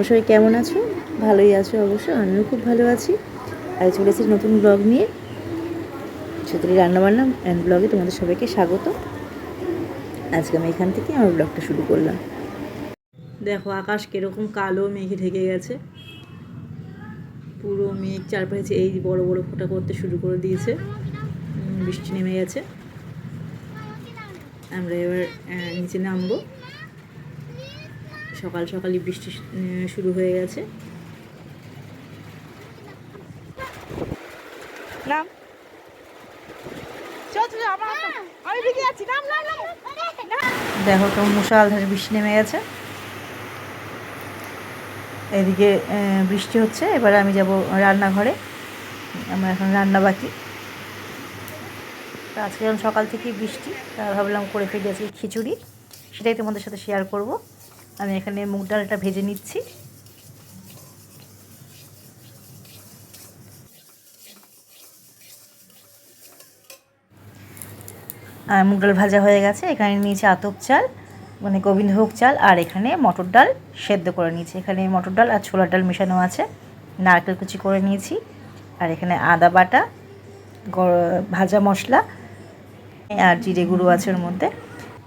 আর তোমরা সবাই কেমন আছো? ভালোই আছো অবশ্য আমিও খুব ভালো আছি। আজ চলে এসেছি নতুন ব্লগ নিয়ে। সত্যি রান্নাবান্না অ্যান্ড ব্লগে তোমাদের সবাইকে স্বাগত। আজকে আমি এখান থেকে আমার ব্লগটা শুরু করলাম। দেখো, আকাশ কীরকম কালো, মেঘে ঢেকে গেছে। পুরো মেঘ চারপাশে এই বড় বড় ফোঁটা করতে শুরু করে দিয়েছে। বৃষ্টি নেমে গেছে। আমরা এবার নিচে নামবো। সকাল সকালই বৃষ্টি শুরু হয়ে গেছে। নাম? দেখো তো মুষালধারে বৃষ্টি নেমে গেছে। এদিকে বৃষ্টি হচ্ছে। এবার আমি যাব রান্নাঘরে। আমার এখন রান্না বাকি। আজকে যখন সকাল থেকেই বৃষ্টি তা ভাবলাম করে ফেলি আজকে খিচুড়ি। সেটাই তোমাদের সাথে শেয়ার করব। আমি এখানে মুগ ডালটা ভেজে নিচ্ছি। আর মুগ ডাল ভাজা হয়ে গেছে, এখানে নিয়েছি আতপ চাল মানে গোবিন্দভোগ চাল, আর এখানে মটর ডাল সেদ্ধ করে নিয়েছি। এখানে মটর ডাল আর ছোলার ডাল মেশানো আছে, নারকেল কুচি করে নিয়েছি, আর এখানে আদা বাটা ভাজা মশলা, আর জিরে গুঁড়ো আছে ওর মধ্যে।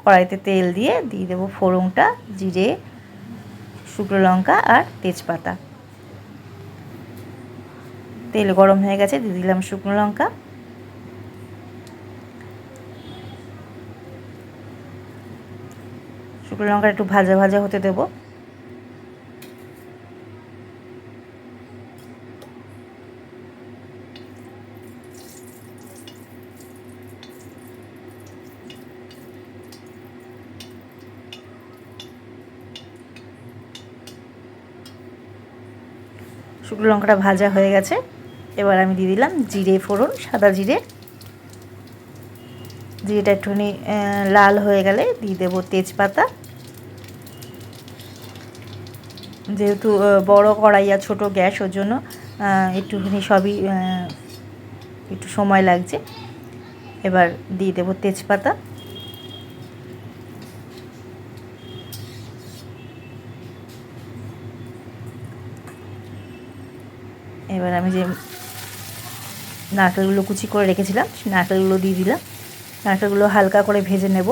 কড়াইতে তেল দিয়ে দিয়ে দেবো ফোড়নটা, জিরে, শুকনো লঙ্কা আর তেজপাতা। তেল গরম হয়ে গেছে, দিয়ে দিলাম শুকনো লঙ্কা। শুকনো লঙ্কাটা একটু ভাজা ভাজা হতে দেব। শুকনো লঙ্কাটা ভাজা হয়ে গেছে। এবার আমি দিয়ে দিলাম জিরে ফোড়ন, সাদা জিরে। জিরেটা একটুখানি লাল হয়ে গেলে দিয়ে দেবো তেজপাতা। যেহেতু বড় কড়াই আর ছোটো গ্যাস, ওর জন্য একটুখানি সবই একটু সময় লাগছে। এবার দিয়ে দেবো তেজপাতা। এবার আমি যে নারকেলগুলো কুচি করে রেখেছিলাম, সেই নারকেলগুলো দিয়ে দিলাম। নারকেলগুলো হালকা করে ভেজে নেব।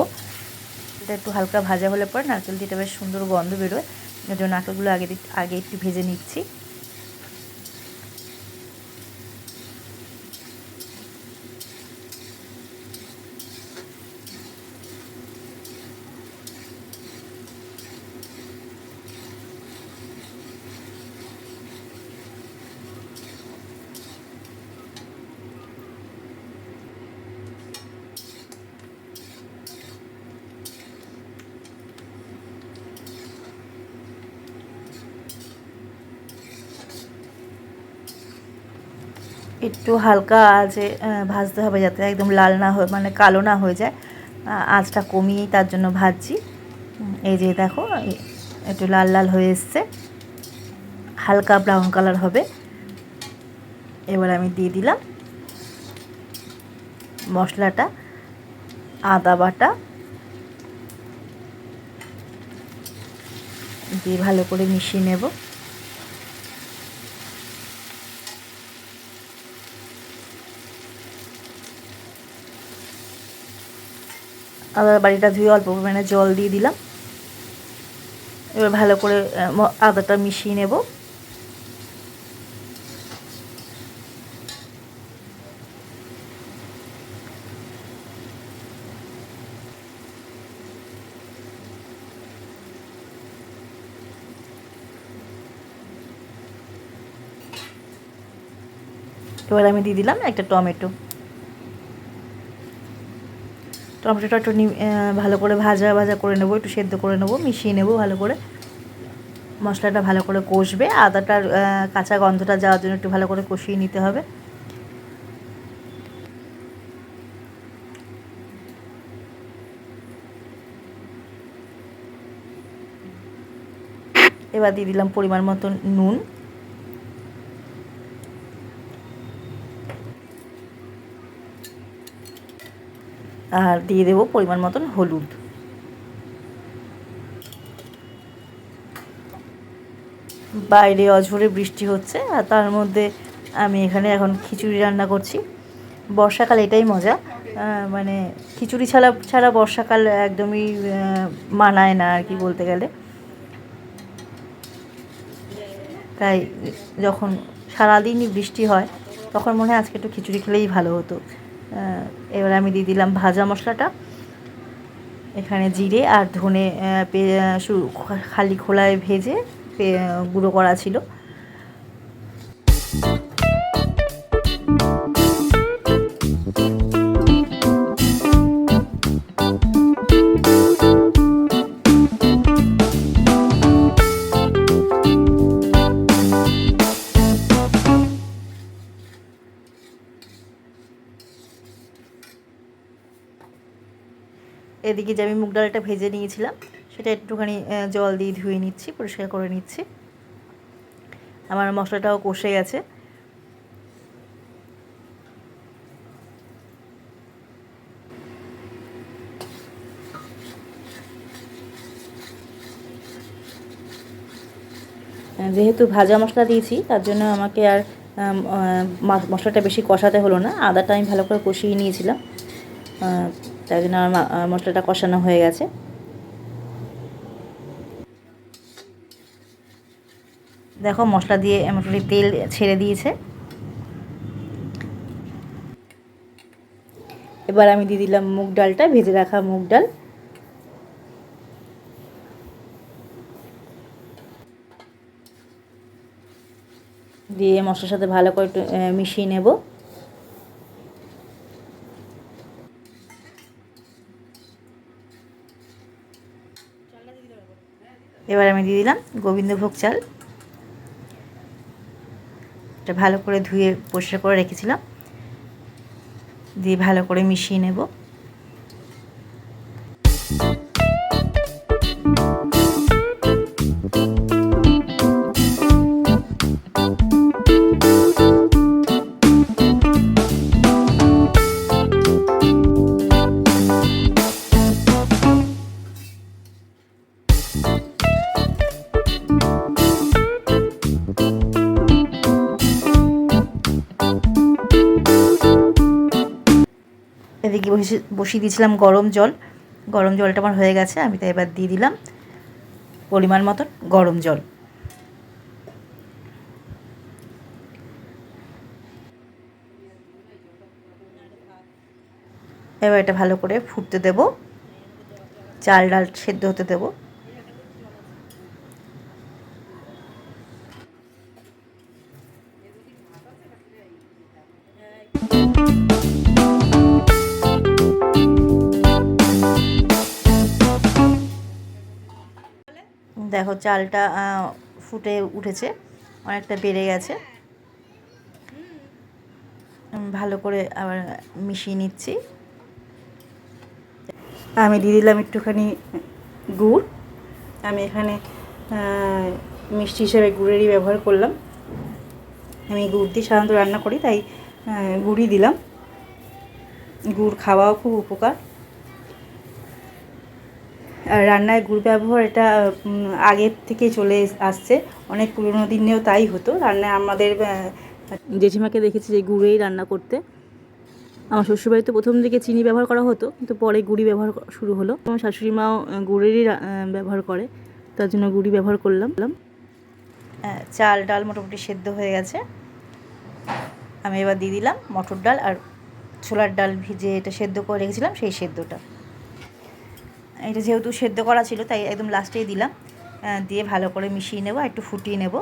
এটা একটু হালকা ভাজা হলে পরে নারকেল দিয়ে বেশ সুন্দর গন্ধ বেরোয়। এর জন্য নারকেলগুলো আগে আগে একটু ভেজে নিচ্ছি। একটু হালকা আঁচে ভাজতে হবে যাতে একদম লাল না হয়ে মানে কালো না হয়ে যায়। আঁচটা কমিয়েই তার জন্য ভাজছি। এই যে দেখো একটু লাল লাল হয়ে এসছে। হালকা ব্রাউন কালার হবে। এবার আমি দিয়ে দিলাম মশলাটা, আদা বাটা। দিয়ে ভালো করে মিশিয়ে নেব। আদা বাড়িটা ধুয়ে অল্প পরিমাণে জল দিয়ে দিলাম। এবার ভালো করে আদাটা মিশিয়ে নেব। এবার আমি দিয়ে দিলাম একটা টমেটো। টমেটোটা একটু ভালো করে ভাজা ভাজা করে নেব, একটু সেদ্ধ করে নেব, মিশিয়ে নেব ভালো করে। মশলাটা ভালো করে কষবে, আদাটার কাঁচা গন্ধটা যাওয়ার জন্য একটু ভালো করে কষিয়ে নিতে হবে। এবার দিয়ে দিলাম পরিমাণ মতো নুন। আর দিয়ে দেবো পরিমাণ মতন হলুদ। বাইরে অঝোরে বৃষ্টি হচ্ছে, আর তার মধ্যে আমি এখানে এখন খিচুড়ি রান্না করছি। বর্ষাকাল এটাই মজা। মানে খিচুড়ি ছাড়া ছাড়া বর্ষাকাল একদমই মানায় না আর কি বলতে গেলে। তাই যখন সারাদিনই বৃষ্টি হয়, তখন মনে হয় আজকে একটু খিচুড়ি খেলেই ভালো হতো। এবার আমি দিয়ে দিলাম ভাজা মশলাটা। এখানে জিরে আর ধনে খালি খোলায় ভেজে গুঁড়ো করা ছিল। এদিকে যে আমি মুগ ডালটা ভেজে নিয়েছিলাম, সেটা একটুখানি জল দিয়ে ধুয়ে নিচ্ছি, পরিষ্কার করে নিচ্ছি। আমার মশলাটাও কষে গেছে। যেহেতু ভাজা মশলা দিয়েছি, তার জন্য আমাকে আর মশলাটা বেশি কষাতে হলো না। আদাটা আমি ভালো করে কষিয়ে নিয়েছিলাম। তাই জন্য আমার মশলাটা কষানো হয়ে গেছে। দেখো, মশলা দিয়ে মোটামুটি তেল ছেড়ে দিয়েছে। এবার আমি দিয়ে দিলাম মুগ ডালটা, ভেজে রাখা মুগ ডাল। দিয়ে মশলার সাথে ভালো করে মিশিয়ে নেব। এবার আমি দিয়ে দিলাম গোবিন্দভোগ চাল। এটা ভালো করে ধুয়ে পরিষ্কার করে রেখেছিলাম। দিয়ে ভালো করে মিশিয়ে নেব। বসে বসিয়ে দিয়েছিলাম গরম জল। গরম জলটা আমার হয়ে গেছে, আমি তাই এবার দিয়ে দিলাম পরিমাণ মতন গরম জল। এবার এটা ভালো করে ফুটতে দেব। চাল ডাল সেদ্ধ হতে দেব। দেখো চালটা ফুটে উঠেছে, অনেকটা বেড়ে গেছে। ভালো করে আবার মিশিয়ে নিচ্ছি। আমি দিয়ে দিলাম একটুখানি গুড়। আমি এখানে মিষ্টি হিসেবে গুড়েরই ব্যবহার করলাম। আমি গুড় দিয়ে সাধারণত রান্না করি, তাই গুড়ই দিলাম। গুড় খাওয়াও খুব উপকার। রান্নায় গুড় ব্যবহার এটা আগের থেকে চলে আসছে। অনেক পুরোনো দিনেও তাই হতো। রান্নায় আমাদের জেঠিমাকে দেখেছি যে গুড়েই রান্না করতে। আমার শ্বশুরবাড়িতে প্রথম দিকে চিনি ব্যবহার করা হতো, কিন্তু পরে গুড়ি ব্যবহার শুরু হলো। আমার শাশুড়ি মাও গুড়েরই ব্যবহার করে। তার জন্য গুড়ি ব্যবহার করলাম। চাল, ডাল মোটামুটি সেদ্ধ হয়ে গেছে। আমি এবার দিয়ে দিলাম মটর ডাল আর ছোলার ডাল ভিজে এটা সেদ্ধ করে রেখেছিলাম, সেই সেদ্ধটা। এটা যেহেতু সেদ্ধ করা ছিল, তাই একদম লাস্টেই দিলাম। দিয়ে ভালো করে মিশিয়ে নেব একটু ফুটিয়ে নেব।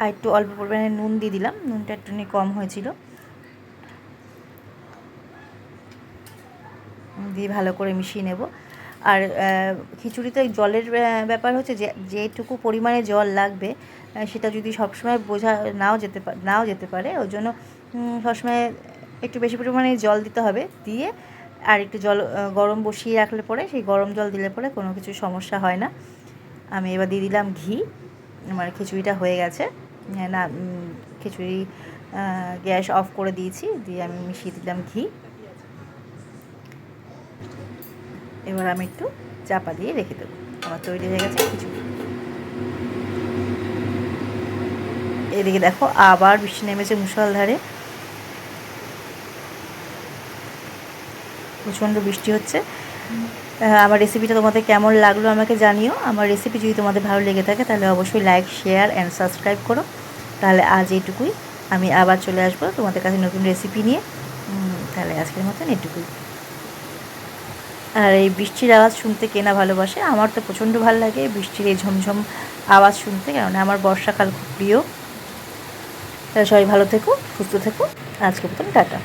আর একটু অল্প পরিমাণে নুন দিয়ে দিলাম, নুনটা একটুখানি কম হয়েছিল। দিয়ে ভালো করে মিশিয়ে নেব। আর খিচুড়িতে জলের ব্যাপার হচ্ছে যে, যেটুকু পরিমাণে জল লাগবে সেটা যদি সবসময় বোঝা, নাও যেতে নাও যেতে পারে, ওই জন্য সবসময় একটু বেশি পরিমাণে জল দিতে হবে, দিয়ে আর একটু জল গরম বসিয়ে রাখলে পরে, সেই গরম জল দিলে পরে কোনো কিছু সমস্যা হয় না। আমি এবার দিয়ে দিলাম ঘি, আমার খিচুড়িটা হয়ে গেছে। না খিচুড়ি গ্যাস অফ করে দিয়েছি, দিয়ে আমি মিশিয়ে দিলাম ঘি। এবার আমি একটু চাপা দিয়ে রেখে দেবো। আমার তৈরি হয়ে গেছে কিছু। এদিকে দেখো আবার বৃষ্টি নেমেছে মুষলধারে প্রচণ্ড বৃষ্টি হচ্ছে। আমার রেসিপিটা তোমাদের কেমন লাগল আমাকে জানিও। আমার রেসিপি যদি তোমাদের ভালো লেগে থাকে, তাহলে অবশ্যই লাইক শেয়ার অ্যান্ড সাবস্ক্রাইব করো। তাহলে আজ এইটুকুই। আমি আবার চলে আসব তোমাদের কাছে নতুন রেসিপি নিয়ে। তাহলে আজকের মতন এটুকুই। আর এই বৃষ্টির আওয়াজ শুনতে কেনা ভালোবাসে, আমার তো প্রচণ্ড ভালো লাগে বৃষ্টির এই ঝমঝম আওয়াজ শুনতে, কেননা আমার বর্ষাকাল খুব প্রিয়। তাহলে সবাই ভালো থেকো, সুস্থ থেকো আজকে মতন টাটা।